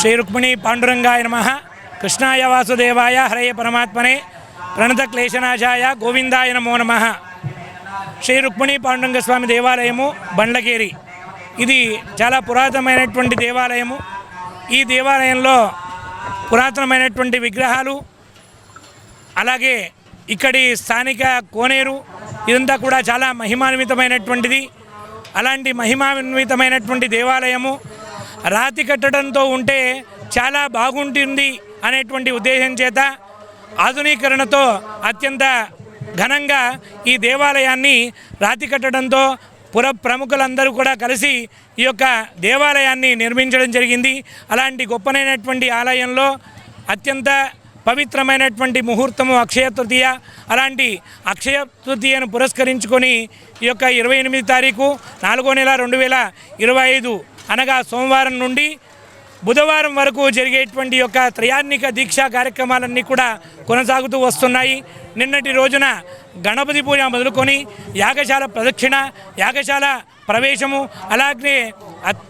శ్రీ రుక్మిణి పాండురంగాయ నమ. కృష్ణాయ వాసుదేవాయ హరయ పరమాత్మనే. ప్రణత క్లేశనాశాయ గోవిందాయ నమో నమ. శ్రీ రుక్మిణి పాండురంగ స్వామి దేవాలయము బండ్లకేరి. ఇది చాలా పురాతనమైనటువంటి దేవాలయము. ఈ దేవాలయంలో పురాతనమైనటువంటి విగ్రహాలు అలాగే ఇక్కడి స్థానిక కోనేరు ఇదంతా కూడా చాలా మహిమాన్వితమైనటువంటిది. అలాంటి మహిమాన్వితమైనటువంటి దేవాలయము రాతి కట్టడంతో ఉంటే చాలా బాగుంటుంది అనేటువంటి ఉద్దేశం చేత ఆధునీకరణతో అత్యంత ఘనంగా ఈ దేవాలయాన్ని రాతి కట్టడంతో పుర ప్రముఖులందరూ కూడా కలిసి ఈ యొక్క దేవాలయాన్ని నిర్మించడం జరిగింది. అలాంటి గొప్పనైనటువంటి ఆలయంలో అత్యంత పవిత్రమైనటువంటి ముహూర్తము అక్షయ తృతీయ అలాంటి అక్షయ తృతీయను పురస్కరించుకొని ఈ యొక్క ఇరవై ఎనిమిది తారీఖు నాలుగో నెల రెండు వేల ఇరవై ఐదు అనగా సోమవారం నుండి బుధవారం వరకు జరిగేటువంటి యొక్క త్రయాన్నిక దీక్షా కార్యక్రమాలన్నీ కూడా కొనసాగుతూ వస్తున్నాయి. నిన్నటి రోజున గణపతి పూజ మొదలుకొని యాగశాల ప్రదక్షిణ యాగశాల ప్రవేశము అలాగే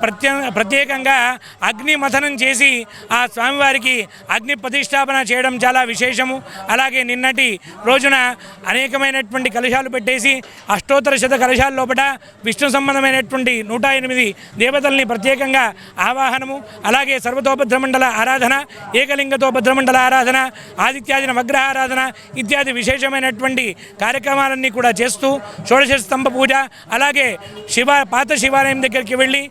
ప్రత్య ప్రత్యేకంగా అగ్ని మథనం చేసి ఆ స్వామివారికి అగ్ని ప్రతిష్టాపన చేయడం చాలా విశేషము. అలాగే నిన్నటి రోజున అనేకమైనటువంటి కలశాలు పెట్టేసి అష్టోత్తర శత కలశాల లోపల విష్ణు సంబంధమైనటువంటి నూట ఎనిమిది దేవతల్ని ప్రత్యేకంగా ఆవాహనము అలాగే సర్వతోభద్రమండల ఆరాధన ఏకలింగతో భద్రమండల ఆరాధన ఆదిత్యాది వగ్రహ ఆరాధన ఇత్యాది విశేషమైనటువంటి కార్యక్రమాలన్నీ కూడా చేస్తూ షోడశ స్తంభ పూజ అలాగే శివ పాత శివాలయం దగ్గరికి వెళ్ళి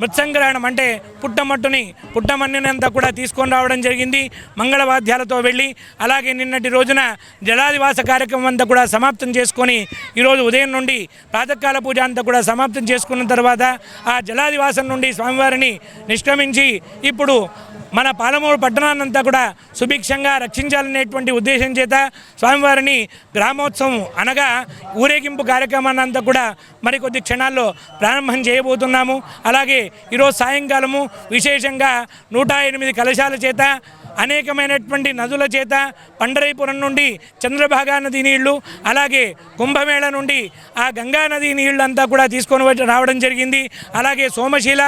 మృత్సంగ్రహణం అంటే పుట్టమట్టుని పుట్టమన్నినంతా కూడా తీసుకొని రావడం జరిగింది. మంగళవాద్యాలతో వెళ్ళి అలాగే నిన్నటి రోజున జలాదివాస కార్యక్రమం అంతా కూడా సమాప్తం చేసుకొని ఈరోజు ఉదయం నుండి ప్రాతకాల పూజ అంతా కూడా సమాప్తం చేసుకున్న తర్వాత ఆ జలాదివాసం నుండి స్వామివారిని నిష్క్రమించి ఇప్పుడు మన పాలమూరు పట్టణాన్నంతా కూడా సుభిక్షంగా రక్షించాలనేటువంటి ఉద్దేశం చేత స్వామివారిని గ్రామోత్సవం అనగా ఊరేగింపు కార్యక్రమాన్ని అంతా కూడా మరికొద్ది క్షణాల్లో ప్రారంభం చేయబోతున్నాము. అలాగే ఈరోజు సాయంకాలము విశేషంగా నూట ఎనిమిది కలశాల చేత అనేకమైనటువంటి నదుల చేత పండరైపురం నుండి చంద్రభాగా నది నీళ్ళు అలాగే కుంభమేళ నుండి ఆ గంగా నది నీళ్ళంతా కూడా తీసుకొని రావడం జరిగింది. అలాగే సోమశీల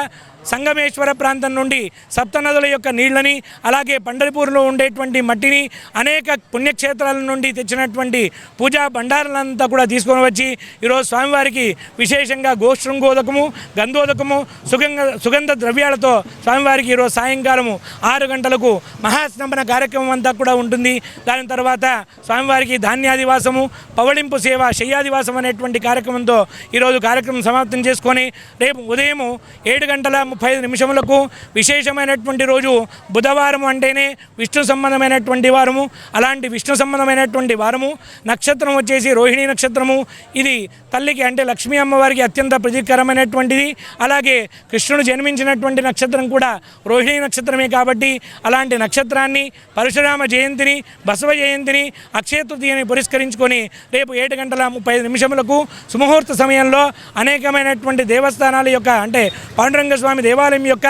సంగమేశ్వర ప్రాంతం నుండి సప్తనదుల యొక్క నీళ్ళని అలాగే పండరిపూర్లో ఉండేటువంటి మట్టిని అనేక పుణ్యక్షేత్రాల నుండి తెచ్చినటువంటి పూజా బండారాలంతా కూడా తీసుకొని వచ్చి ఈరోజు స్వామివారికి విశేషంగా గోశృంగోదకము గంధోదకము సుగంధ సుగంధ ద్రవ్యాలతో స్వామివారికి ఈరోజు సాయంకాలము ఆరు గంటలకు మహాస్నంబన కార్యక్రమం అంతా కూడా ఉంటుంది. దాని తర్వాత స్వామివారికి ధాన్యాదివాసము పవళింపు సేవ శయ్యాదివాసం అనేటువంటి కార్యక్రమంతో ఈరోజు కార్యక్రమం సమాప్తం చేసుకొని రేపు ఉదయం ఏడు గంటల ముప్పై ఐదు నిమిషములకు విశేషమైనటువంటి రోజు బుధవారం అంటేనే విష్ణు సంబంధమైనటువంటి వారము. అలాంటి విష్ణు సంబంధమైనటువంటి వారము. నక్షత్రం వచ్చేసి రోహిణి నక్షత్రము. ఇది తల్లికి అంటే లక్ష్మీ అమ్మవారికి అత్యంత ప్రతికరమైనటువంటిది. అలాగే కృష్ణుడు జన్మించినటువంటి నక్షత్రం కూడా రోహిణి నక్షత్రమే కాబట్టి అలాంటి నక్షత్రాన్ని పరశురామ జయంతిని బసవ జయంతిని అక్షయ తృతీయని పురస్కరించుకొని రేపు ఏడు గంటల ముప్పై నిమిషములకు సుముహూర్త సమయంలో అనేకమైనటువంటి దేవస్థానాల యొక్క అంటే పాండురంగ స్వామి దేవాలయం యొక్క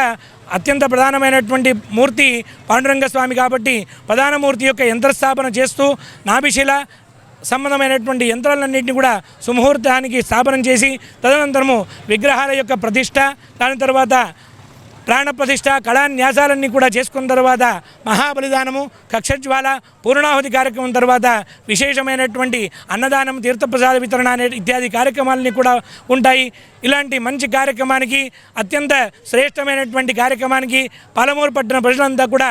అత్యంత ప్రధానమైనటువంటి మూర్తి పాండురంగ స్వామి కాబట్టి ప్రధాన మూర్తి యొక్క యంత్రస్థాపన చేస్తూ నాభిశిల సంబంధమైనటువంటి యంత్రాలన్నింటినీ కూడా సుముహూర్తానికి స్థాపనం చేసి తదనంతరము విగ్రహాల యొక్క ప్రతిష్ట దాని తర్వాత ప్రాణప్రతిష్ట కళాన్యాసాలన్నీ కూడా చేసుకున్న తర్వాత మహాబలిదానము కక్షజ్వాల పూర్ణాహుతి కార్యక్రమం తర్వాత విశేషమైనటువంటి అన్నదానం తీర్థప్రసాద వితరణ అనే ఇత్యాది కార్యక్రమాలన్నీ కూడా ఉంటాయి. ఇలాంటి మంచి కార్యక్రమానికి అత్యంత శ్రేష్టమైనటువంటి కార్యక్రమానికి పాలమూరు పట్టణ ప్రజలంతా కూడా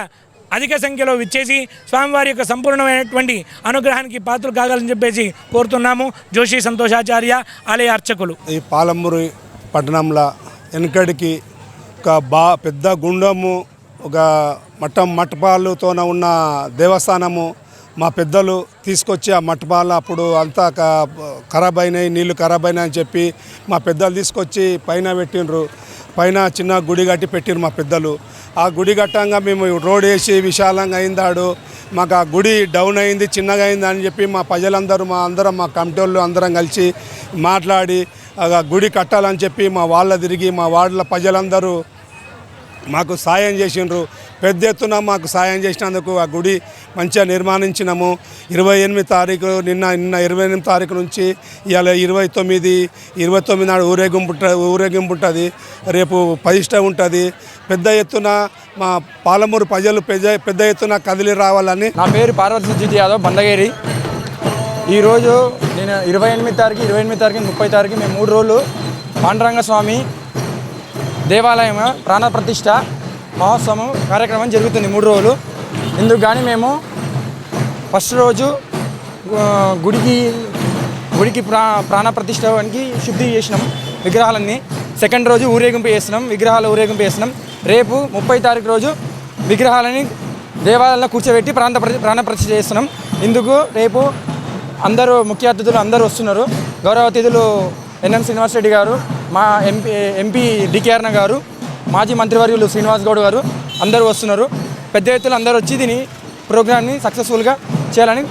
అధిక సంఖ్యలో విచ్చేసి స్వామివారి యొక్క సంపూర్ణమైనటువంటి అనుగ్రహానికి పాత్రలు కాగాలని చెప్పేసి కోరుతున్నాము. జోషి సంతోషాచార్య ఆలయ అర్చకులు. ఈ పాలమూరు పట్టణంలో వెనుకడికి ఒక బా పెద్ద గుండము ఒక మట్టం మఠపాలుతోన ఉన్న దేవస్థానము మా పెద్దలు తీసుకొచ్చి ఆ మఠపాలు అప్పుడు అంతా క- ఖరాబ్ అయినాయి నీళ్ళు ఖరాబ్ అయినాయి అని చెప్పి మా పెద్దలు తీసుకొచ్చి పైన పెట్టిండ్రు. పైన చిన్న గుడి కట్టి పెట్టిండ్రు మా పెద్దలు. ఆ గుడి కట్టంగా మేము రోడ్ వేసి విశాలంగా అయిందాడు. మాకు ఆ గుడి డౌన్ అయింది చిన్నగా అయింది అని చెప్పి మా ప్రజలందరూ మా అందరం మా కమిటీ వాళ్ళు అందరం కలిసి మాట్లాడి గుడి కట్టాలని చెప్పి మా వాళ్ళ తిరిగి మా వాళ్ళ ప్రజలందరూ మాకు సాయం చేసిండ్రు. పెద్ద ఎత్తున మాకు సాయం చేసినందుకు ఆ గుడి మంచిగా నిర్మాణించినాము. ఇరవై ఎనిమిది తారీఖు నిన్న నిన్న ఇరవై ఎనిమిది తారీఖు నుంచి ఇవాళ ఇరవై తొమ్మిది ఇరవై తొమ్మిది నాడు ఊరేగింపు ఊరేగింపు ఉంటుంది రేపు ప్రతిష్ట ఉంటుంది. పెద్ద ఎత్తున మా పాలమూరు ప్రజలు పెద్ద పెద్ద ఎత్తున కదిలి రావాలని నా పేరు పార్వతి సుజిత్ యాదవ్ బందగేరి ఈరోజు నేను ఇరవై ఎనిమిది తారీఖు ఇరవై ఎనిమిది తారీఖు ముప్పై తారీఖు మేము మూడు రోజులు పాండురంగ స్వామి దేవాలయం ప్రాణప్రతిష్ట మహోత్సవం కార్యక్రమం జరుగుతుంది మూడు రోజులు. ఇందుకు కానీ మేము ఫస్ట్ రోజు గుడికి గుడికి ప్రా ప్రాణ శుద్ధి చేసినాం విగ్రహాలన్నీ. సెకండ్ రోజు ఊరేగింపు చేస్తున్నాం విగ్రహాలు ఊరేగింపు చేస్తున్నాం. రేపు ముప్పై తారీఖు రోజు విగ్రహాలని దేవాలయంలో కూర్చోబెట్టి ప్రాంత ప్రతి చేస్తున్నాం. ఇందుకు రేపు అందరూ ముఖ్య అతిథులు అందరూ వస్తున్నారు. గౌరవ అతిథులు ఎన్ఎం శ్రీనివాస్ రెడ్డి గారు మా ఎంపీ ఎంపీ డికే గారు మాజీ మంత్రివర్యులు శ్రీనివాస్ గౌడ్ గారు అందరూ వస్తున్నారు. పెద్ద ఎత్తున అందరూ వచ్చి దీని ప్రోగ్రామ్ని సక్సెస్ఫుల్గా చేయాలని